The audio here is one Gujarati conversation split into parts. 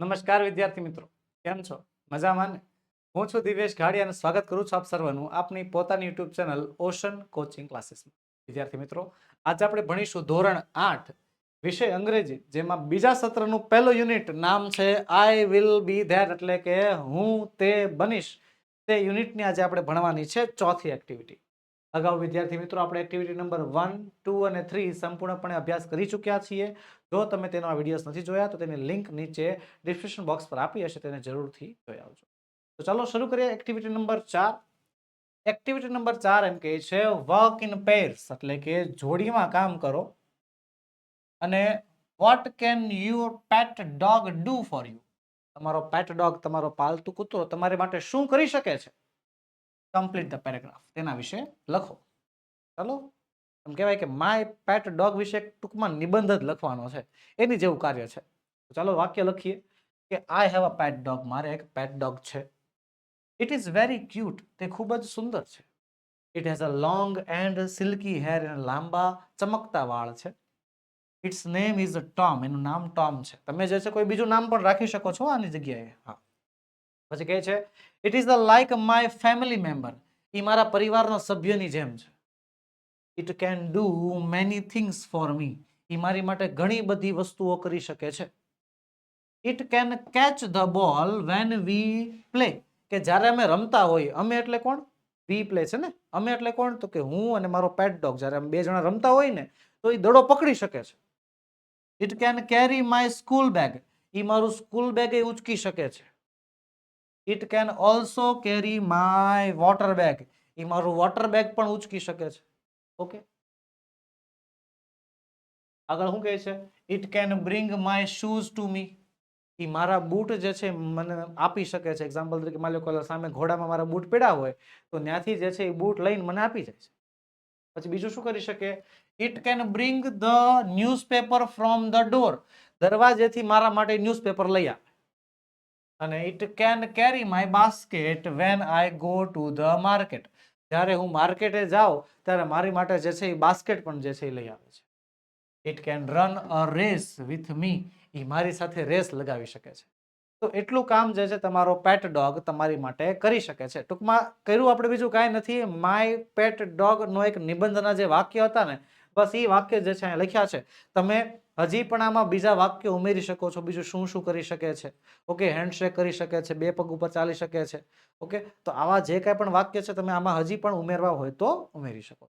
નમસ્કાર વિદ્યાર્થી મિત્રો, કેમ છો? મજામાં ને? હું છું દિવેશ ઘાડી અને સ્વાગત કરું છું આપ સર્વનું આપની પોતાની યુટ્યુબ ચેનલ ઓશન કોચિંગ ક્લાસીસમાં. વિદ્યાર્થી મિત્રો, આજે આપણે ભણીશું ધોરણ આઠ, વિષય અંગ્રેજી, જેમાં બીજા સત્રનું પહેલું યુનિટ નામ છે આઈ વિલ બી ધેર એટલે કે હું તે બનીશ. તે યુનિટની આજે આપણે ભણવાની છે ચોથી એક્ટિવિટી અગાઉ વિદ્યાર્થી મિત્રો આપણે એક્ટિવિટી નંબર વન ટુ અને થ્રી સંપૂર્ણપણે અભ્યાસ કરી ચૂક્યા છીએ. જો તમે તેનો આ વિડીયોઝ નથી જોયા, તો તેની લિંક નીચે ડિસ્ક્રિપ્શન બોક્સ પર આપી હશે, તેને જરૂરથી જોઈ આવજો. તો ચાલો શરૂ કરીએ એક્ટિવિટી નંબર ચાર. એક્ટિવિટી નંબર ચાર એમ કહે છે વર્ક ઇન પેર્સ એટલે કે જોડીમાં કામ કરો. અને what can you pet dog do for you તમારો પેટ ડોગ તમારો પાલતુ કૂતરો તમારી માટે શું કરી શકે છે? કમ્પ્લીટ ધ પેરેગ્રાફ તેના વિશે લખો. ચાલો? એમ કહેવાય કે માય પેટ ડોગ વિશે ટૂંકમાં નિબંધ જ લખવાનો છે. એની જેવું કાર્ય છે. ચાલો વાક્ય લખીએ. કે I have a Pat dog મારે એક પેટ ડોગ છે. ઇટ ઇઝ વેરી ક્યુટ તે ખૂબ જ સુંદર છે. It has a long and silky hair અને લાંબા ચમકતા વાળ છે. ઇટ્સ નેમ ઇઝ ટોમ એનું નામ ટોમ છે. તમે જે છે કોઈ બીજું નામ પણ રાખી શકો છો આની જગ્યાએ. હા. પછી કહે છે it is the like my family member એ મારા પરિવારના સભ્યની જેમ છે. It can do many things for me એ મારી માટે ઘણી બધી વસ્તુઓ કરી શકે છે. It can catch the ball when we play કે જ્યારે અમે રમતા હોઈએ અમે એટલે કોણ? વી પ્લે છે ને? અમે એટલે કોણ? તો કે હું અને મારો પેટ ડોગ જ્યારે અમે બે જણા રમતા હોય ને, તો એ દડો પકડી શકે છે. It can carry my school bag એ મારું સ્કૂલ બેગ એ ઉચકી શકે છે. It can also carry my water bag એ મારું વોટર બેગ પણ ઉચકી શકે છે. ઓકે આગળ શું કહે છે? It can bring my shoes to me એ મારા બૂટ જે છે મને આપી શકે છે. એક્ઝામ્પલ તરીકે માની લો સામે ઘોડામાં મારા બૂટ પડ્યા હોય, તો ત્યાંથી જે છે એ બૂટ લઈને મને આપી જાય છે. પછી બીજું શું કરી શકે? It can bring the newspaper from the door દરવાજેથી મારા માટે ન્યૂઝપેપર લઈ આવે. અને it can carry my basket when I go to the market જ્યારે હું માર્કેટે જાઉં, ત્યારે મારી માટે જે છે એ બાસ્કેટ પણ જે છે એ લઈ આવે છે. It can run a race with me એ મારી સાથે રેસ લગાવી શકે છે. તો એટલું કામ જે છે તમારો પેટ ડોગ તમારી માટે કરી શકે છે. ટૂંકમાં કર્યું આપણે બીજું કાંઈ નથી. માય પેટ ડોગનો એક નિબંધના જે વાક્ય હતા ને બસ એ વાક્ય જે છે અહીંયા લખ્યા છે, તમે હજી પણ આમાં બીજા વાક્ય ઉમેરી શકો છો, બીજું શું શું કરી શકે છે, ઓકે હેન્ડશેક કરી શકે છે, બે પગ ઉપર ચાલી શકે છે, ઓકે, તો આવા જે કાંઈ પણ વાક્ય છે તમે આમાં હજી પણ ઉમેરવા હોય તો ઉમેરી શકો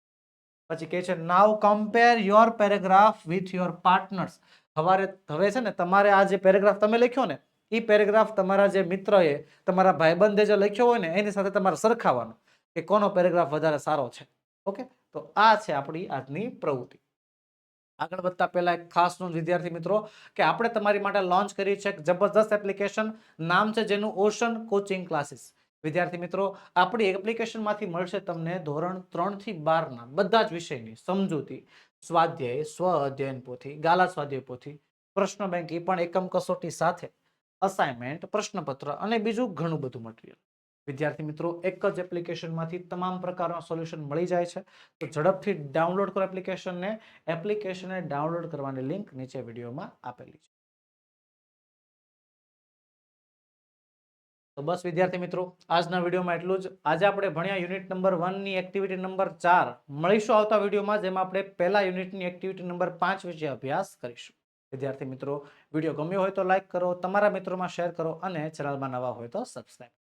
પછી કહે છે now compare your paragraph with your partners હવારે હવે છે ને તમારે આ જે પેરેગ્રાફ તમે લખ્યો ને એ પેરેગ્રાફ તમારા જે મિત્રએ, તમારા ભાઈબંધે જે લખ્યો હોય ને, એની સાથે તમારે સરખાવાનો કે કોનો પેરેગ્રાફ વધારે સારો છે, ઓકે? તો આ છે આપણી આજની પ્રવૃત્તિ. આગળ વધતા પહેલા એક ખાસ નોંધ, વિદ્યાર્થી મિત્રો, કે આપણે તમારી માટે લોન્ચ કરી છે એક જબરદસ્ત એપ્લિકેશન નામ છે જેનું ઓશન કોચિંગ ક્લાસીસ વિદ્યાર્થી મિત્રો, આપણી એપ્લિકેશનમાંથી મળશે તમને ધોરણ ત્રણથી બારના બધા જ વિષયની સમજૂતી, સ્વાધ્યાય, સ્વ અધ્યયન પોથી, ગાલા સ્વાધ્યાય પોથી, પ્રશ્ન બેંક એ પણ એકમ કસોટી સાથે અસાઇનમેન્ટ પ્રશ્નપત્ર અને બીજું ઘણું બધું મટીરિયલ વિદ્યાર્થી મિત્રો, એક જ એપ્લિકેશનમાંથી તમામ પ્રકારના સોલ્યુશન મળી જાય છે. તો ઝડપથી ડાઉનલોડ કરો એપ્લિકેશનને. એપ્લિકેશનને ડાઉનલોડ કરવાની લિંક નીચે વિડીયોમાં આપેલી છે. તો બસ વિદ્યાર્થી મિત્રો, આજના વિડીયોમાં એટલું જ. આજે આપણે ભણ્યા યુનિટ નંબર વનની એક્ટિવિટી નંબર ચાર મળીશું આવતા વિડીયોમાં, જેમાં આપણે પહેલા યુનિટની એક્ટિવિટી નંબર પાંચ વિશે અભ્યાસ કરીશું. વિદ્યાર્થી મિત્રો, વીડિયો ગમ્યો હોય તો લાઇક કરો, તમારા મિત્રોમાં શેર કરો અને ચેનલમાં નવા હોય તો સબસ્ક્રાઈબ